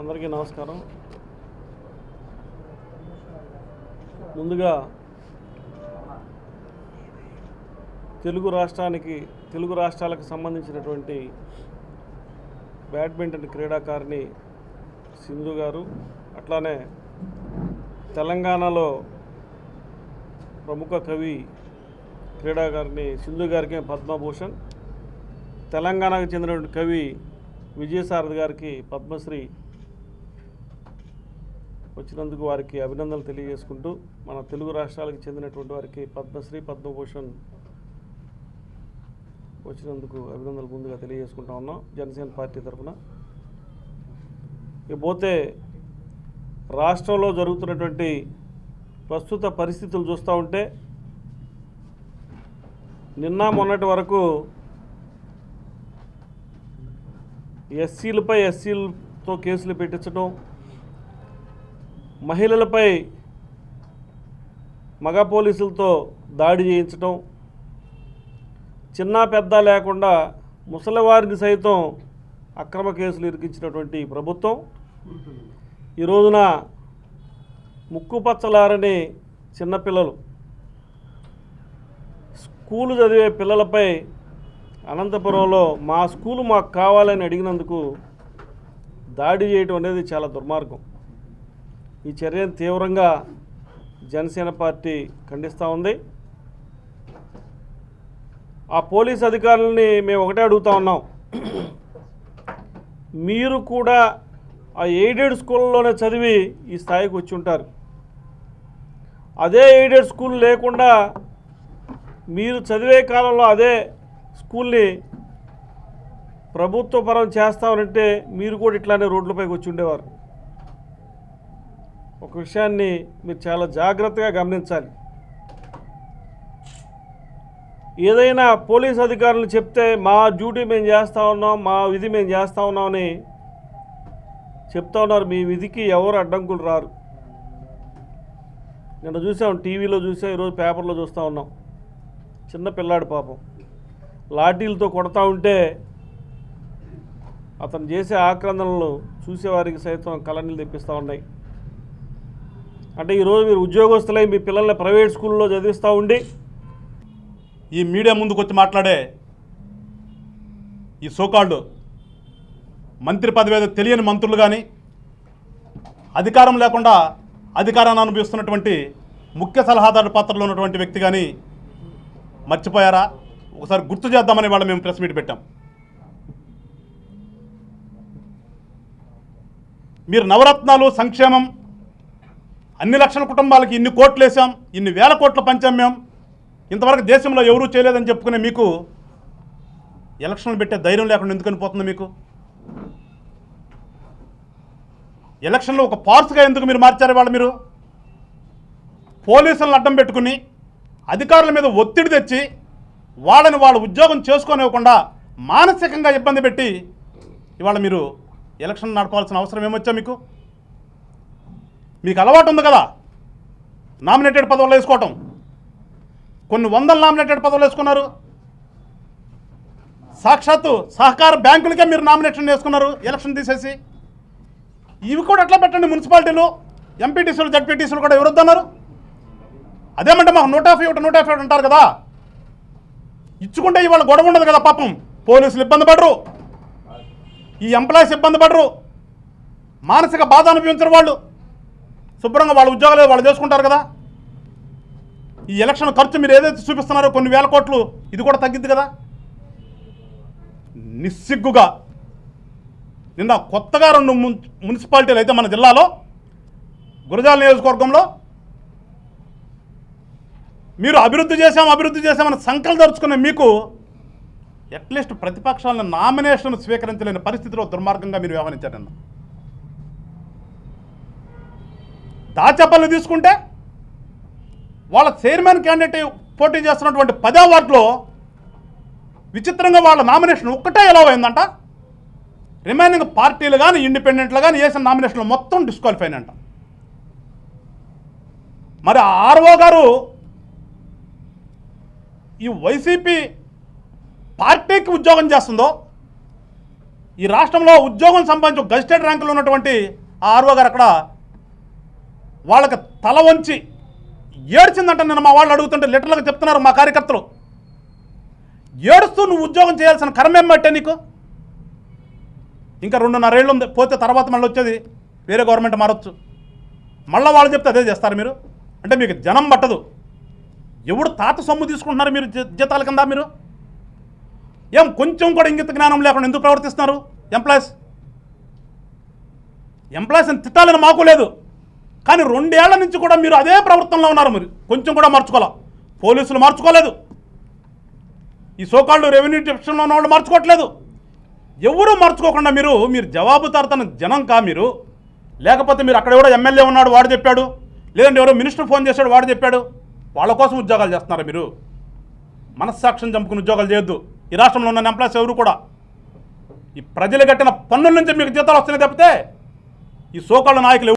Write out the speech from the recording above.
అందరికీ నమస్కారం. ముందుగా తెలుగు రాష్ట్రానికి తెలుగు రాష్ట్రాలకు సంబంధించినటువంటి బ్యాడ్మింటన్ క్రీడాకారిణి సింధు గారు అట్లానే తెలంగాణలో ప్రముఖ కవి క్రీడాకారిణి సింధు గారికి పద్మభూషణ్ తెలంగాణకు చెందినటువంటి కవి విజయసారథి గారికి పద్మశ్రీ వచ్చినందుకు వారికి అభినందనలు తెలియజేసుకుంటూ మన తెలుగు రాష్ట్రాలకు చెందినటువంటి వారికి పద్మశ్రీ పద్మభూషణ్ వచ్చినందుకు అభినందనలు ముందుగా తెలియజేసుకుంటా ఉన్నాం. జనసేన పార్టీ తరఫున. ఇకపోతే రాష్ట్రంలో జరుగుతున్నటువంటి ప్రస్తుత పరిస్థితులు చూస్తూ ఉంటే నిన్న మొన్నటి వరకు ఎస్సీలపై ఎస్సీలతో కేసులు పెట్టించడం మహిళలపై మగ పోలీసులతో దాడి చేయించటం చిన్న పెద్ద లేకుండా ముసలివారిని సైతం అక్రమ కేసులు ఇరికించినటువంటి ప్రభుత్వం. ఈ రోజున ముక్కు చిన్నపిల్లలు స్కూలు చదివే పిల్లలపై అనంతపురంలో మా స్కూలు మాకు కావాలని అడిగినందుకు దాడి చేయటం అనేది చాలా దుర్మార్గం. ఈ చర్యను తీవ్రంగా జనసేన పార్టీ ఖండిస్తూ ఉంది. ఆ పోలీస్ అధికారులని మేము ఒకటే అడుగుతా ఉన్నాం. మీరు కూడా ఆ ఎయిడెడ్ స్కూల్లోనే చదివి ఈ స్థాయికి వచ్చి ఉంటారు. అదే ఎయిడెడ్ స్కూల్ లేకుండా మీరు చదివే కాలంలో అదే స్కూల్ని ప్రభుత్వపరం చేస్తామనంటే మీరు కూడా ఇట్లానే రోడ్లపైకి వచ్చి ఉండేవారు. ఒక విషయాన్ని మీరు చాలా జాగ్రత్తగా గమనించాలి. ఏదైనా పోలీస్ అధికారులు చెప్తే మా డ్యూటీ మేము చేస్తూ ఉన్నాం మా విధి మేము చేస్తూ ఉన్నామని చెప్తా ఉన్నారు. మీ విధికి ఎవరు అడ్డంకులు రారు. నిన్న చూసాం టీవీలో చూసాం ఈరోజు పేపర్లో చూస్తూ ఉన్నాం. చిన్న పిల్లాడు పాపం. లాఠీలతో కొడతా ఉంటే అతను చేసే ఆక్రందనలు చూసేవారికి సైతం కళనీళ్ళు తెప్పిస్తూ ఉన్నాయి. అంటే ఈరోజు మీరు ఉద్యోగస్తులై మీ పిల్లల్ని ప్రైవేట్ స్కూల్లో చదివిస్తూ ఉండి ఈ మీడియా ముందుకు వచ్చి మాట్లాడే ఈ సోకాళ్ళు మంత్రి పదవి తెలియని మంత్రులు కానీ అధికారం లేకుండా అధికారాన్ని అనుభవిస్తున్నటువంటి ముఖ్య సలహాదారు పాత్రలో ఉన్నటువంటి వ్యక్తి కానీ మర్చిపోయారా? ఒకసారి గుర్తు చేద్దామని వాళ్ళు మేము ప్రెస్ మీట్ పెట్టాం. మీరు నవరత్నాలు సంక్షేమం అన్ని లక్షల కుటుంబాలకి ఇన్ని కోట్లు వేసాం ఇన్ని వేల కోట్ల పంచాం మేము ఇంతవరకు దేశంలో ఎవరూ చేయలేదని చెప్పుకునే మీకు ఎలక్షన్లు పెట్టే ధైర్యం లేకుండా ఎందుకని పోతుంది మీకు? ఎలక్షన్లో ఒక పార్ట్స్గా ఎందుకు మీరు మార్చారు వాళ్ళు మీరు? పోలీసులను అడ్డం పెట్టుకుని అధికారుల మీద ఒత్తిడి తెచ్చి వాళ్ళని వాళ్ళ ఉద్యోగం చేసుకోనివ్వకుండా మానసికంగా ఇబ్బంది పెట్టి ఇవాళ మీరు ఎలక్షన్ నడపాల్సిన అవసరం ఏమొచ్చా మీకు? మీకు అలవాటు ఉంది కదా? నామినేటెడ్ పదవులు వేసుకోవటం. కొన్ని వందల నామినేటెడ్ పదవులు వేసుకున్నారు. సాక్షాత్తు సహకార బ్యాంకులకే మీరు నామినేషన్ వేసుకున్నారు ఎలక్షన్ తీసేసి. ఇవి కూడా ఎట్లా పెట్టండి మున్సిపాలిటీలు. ఎంపీటీసీలు జడ్పీటీసీలు కూడా ఎవరు అదేమంటే మాకు నూట యాభై ఒకటి నూట యాభై ఒకటి అంటారు కదా? ఇచ్చుకుంటే ఇవాళ గొడవ ఉండదు కదా పాపం. పోలీసులు ఇబ్బంది పడరు. ఈ ఎంప్లాయీస్ ఇబ్బంది పడరు. మానసిక బాధ అనుభవించరు వాళ్ళు. శుభ్రంగా వాళ్ళ ఉద్యోగాలు వాళ్ళు చేసుకుంటారు కదా. ఈ ఎలక్షన్ ఖర్చు మీరు ఏదైతే చూపిస్తున్నారో కొన్ని వేల కోట్లు ఇది కూడా తగ్గిద్ది కదా. నిస్సిగ్గుగా నిన్న కొత్తగా రెండు మున్సిపాలిటీలు అయితే మన జిల్లాలో గురజాల నియోజకవర్గంలో మీరు అభివృద్ధి చేశాం అభివృద్ధి చేశామని సంకలు దరుచుకునే మీకు అట్లీస్ట్ ప్రతిపక్షాలను నామినేషన్ స్వీకరించలేని పరిస్థితిలో దుర్మార్గంగా మీరు వ్యవహరించారు నిన్న. దాచపల్లి తీసుకుంటే వాళ్ళ చైర్మన్ క్యాండిడేట్ పోటీ చేస్తున్నటువంటి పదో వార్డులో విచిత్రంగా వాళ్ళ నామినేషన్ ఒక్కటే ఎలా అయిందంట. రిమైనింగ్ పార్టీలు కానీ ఇండిపెండెంట్లు కానీ వేసిన నామినేషన్లు మొత్తం డిస్క్వాలిఫై అంట మరి ఆర్ఓ గారు ఈ వైసీపీ పార్టీకి ఉద్యోగం చేస్తుందో ఈ రాష్ట్రంలో ఉద్యోగం సంబంధించి గజిస్టెడ్ ర్యాంకులో ఉన్నటువంటి ఆ ఆర్ఓ గారు అక్కడ వాళ్ళకి తల వంచి ఏడ్చిందంట నేను మా వాళ్ళు అడుగుతుంటే లెటర్లకు చెప్తున్నారు మా కార్యకర్తలు. ఏడుస్తూ నువ్వు ఉద్యోగం చేయాల్సిన కర్మేం పట్టే నీకు? ఇంకా రెండున్నరేళ్ళు ఉంది పోతే తర్వాత మళ్ళీ వచ్చేది వేరే గవర్నమెంట్ మారచ్చు. మళ్ళీ వాళ్ళు చెప్తే అదే చేస్తారు మీరు? అంటే మీకు జనం పట్టదు. ఎవడు తాత సొమ్ము తీసుకుంటున్నారు మీరు జీ- జీతాల కింద మీరు? ఏం కొంచెం కూడా ఇంగిత జ్ఞానం లేకుండా ఎందుకు ప్రవర్తిస్తున్నారు? ఎంప్లాయీస్ ఎంప్లాయీస్ని తిట్టాలని మాకు లేదు. కానీ రెండేళ్ళ నుంచి కూడా మీరు అదే ప్రవర్తనలో ఉన్నారు మీరు. కొంచెం కూడా మార్చుకోలే పోలీసులు మార్చుకోలేదు. ఈ సోకాళ్ళు రెవెన్యూ డివిజన్లో ఉన్న వాళ్ళు మార్చుకోవట్లేదు. ఎవరూ మార్చుకోకుండా మీరు మీరు జవాబుదారుతన జనం కా మీరు? లేకపోతే మీరు అక్కడ ఎవడో ఎమ్మెల్యే ఉన్నాడు వాడు చెప్పాడు. లేదంటే ఎవరో మినిస్టర్ ఫోన్ చేశాడు వాడు చెప్పాడు. వాళ్ళ కోసం ఉద్యోగాలు చేస్తున్నారా మీరు? మనస్సాక్ష్యం చంపుకుని ఉద్యోగాలు చేయొద్దు. ఈ రాష్ట్రంలో ఉన్న ఎంప్లాయీస్ ఎవరు కూడా? ఈ ప్రజలు కట్టిన పన్నుల నుంచి మీకు జీతాలు వస్తున్నాయి తప్పితే ఈ సోకాళ్ళ నాయకులు